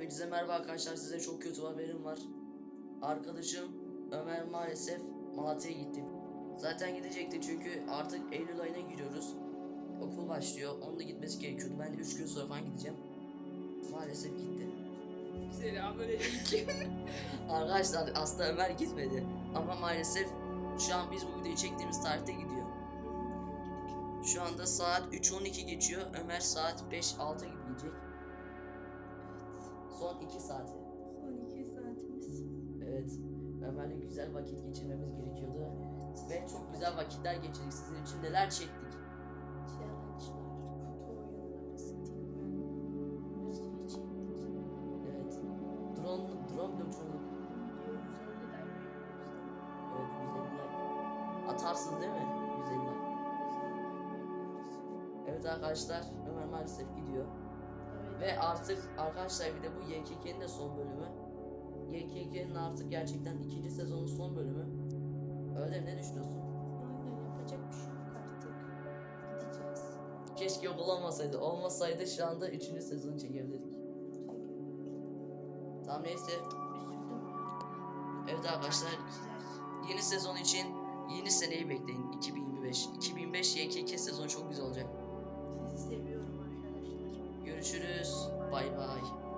Hepinize merhaba arkadaşlar. Size çok kötü haberim var. Arkadaşım Ömer maalesef Malatya'ya gitti. Zaten gidecekti çünkü artık Eylül ayına giriyoruz. Okul başlıyor. Onun da gitmesi gerekiyordu. Ben de 3 gün sonra falan gideceğim. Maalesef gitti. Selamünaleyküm. Arkadaşlar aslında Ömer gitmedi. Ama maalesef şu an biz bu videoyu çektiğimiz tarihte gidiyor. Şu anda saat 3.12 geçiyor. Ömer saat 5-6 gibi gidecek. Son 2 saati. Son iki saatimiz. Evet. Ömer'le güzel vakit geçirmemiz gerekiyordu. Ve çok güzel vakitler geçirdik. Sizin için neler çektik. Challenge'lar, kutu oyunları, Steam'den her şeyi çektik. Evet. Drone, drone bile uçurduk. Video 150 like bekliyoruz. Evet 150 like. Atarsınız değil mi? 150 like. 150 like bekliyoruz. Evet arkadaşlar Ömer maalesef gidiyor. Ve artık arkadaşlar bir de bu YKK'nin de son bölümü. YKK'nin artık gerçekten ikinci sezonun son bölümü. Öyle ne düşünüyorsun? Aynen yapacak bir şey yok artık. Gideceğiz. Keşke okul olmasaydı. Olmasaydı şu anda üçüncü sezonu çekebilirdik. Tamam neyse. Evet arkadaşlar yeni sezon için yeni seneyi bekleyin. 2025. 2025 YKK sezonu çok güzel olacak. Sizi seviyorum. Görüşürüz. Bay bay.